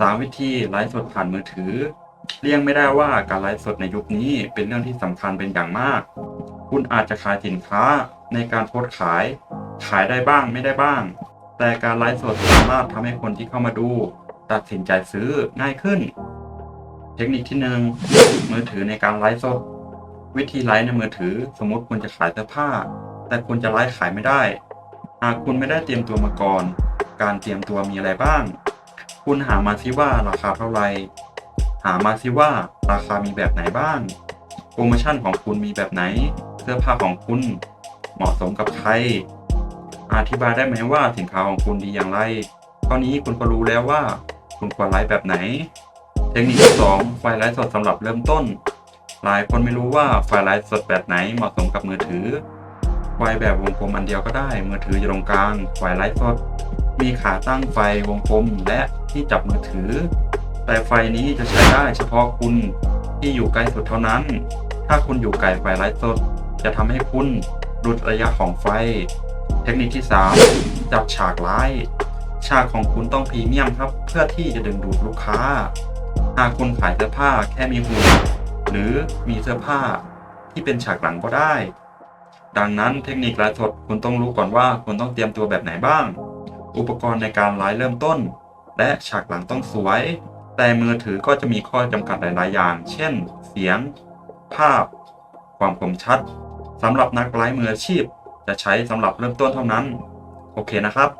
สามวิธีไลฟ์สดผ่านมือถือ เลี่ยงไม่ได้ว่าการไลฟ์สดในยุคนี้เป็นเรื่องที่สำคัญเป็นอย่างมาก คุณอาจจะขายสินค้าในการโพสขาย ขายได้บ้างไม่ได้บ้าง แต่การไลฟ์สดสามารถทำให้คนที่เข้ามาดู ตัดสินใจซื้อง่ายขึ้น เทคนิคที่หนึ่งมือถือในการไลฟ์สด วิธีไลฟ์ในมือถือ สมมติคุณจะขายเสื้อผ้า แต่คุณจะไลฟ์ขายไม่ได้ หากคุณไม่ได้เตรียมตัวมาก่อน การเตรียมตัวมีอะไรบ้าง คุณหามาซิว่าราคาเท่าไหร่หามาซิว่าราคามีแบบไหนบ้าง โปรโมชั่นของคุณมีแบบไหน เสื้อผ้าของคุณเหมาะสมกับใคร อธิบายได้ไหมว่าสินค้าของคุณดีอย่างไรเท่านี้คุณก็รู้แล้วว่า คุณควรไลฟ์แบบไหน เทคนิคที่สองไฟล์ไลฟ์สดสำหรับเริ่มต้น หลายคนไม่รู้ว่าไฟล์ไลฟ์สดแบบไหนเหมาะสมกับมือถือ ไฟล์แบบวงกลมอันเดียวก็ได้ มือถืออยู่ตรงกลาง ไฟล์ไลฟ์สด มีขาตั้งไฟวงกลมและที่จับมือถือ แต่ไฟนี้จะใช้ได้เฉพาะคุณที่อยู่ใกล้สุดเท่านั้น ถ้าคุณอยู่ไกลไฟไลฟ์สด จะทำให้คุณหลุดระยะของไฟ เทคนิคที่ 3 จับฉากไลฟ์ฉากของคุณต้องพรีเมียมครับ เพื่อที่จะดึงดูดลูกค้า หากคุณขายเสื้อผ้าแค่มีหุ่นหรือมีเสื้อผ้าที่เป็นฉากหลังก็ได้ ดังนั้นเทคนิคไลฟ์สดคุณต้องรู้ก่อนว่าคุณต้องเตรียมตัวแบบไหนบ้าง อุปกรณ์ในการไลฟ์เริ่มต้น และฉากหลังต้องสวย แต่มือถือก็จะมีข้อจำกัดหลาย ๆ อย่าง เช่น เสียง ภาพ ความคมชัดสำหรับนักไลฟ์มืออาชีพ จะใช้สำหรับเริ่มต้นเท่านั้น โอเคนะครับ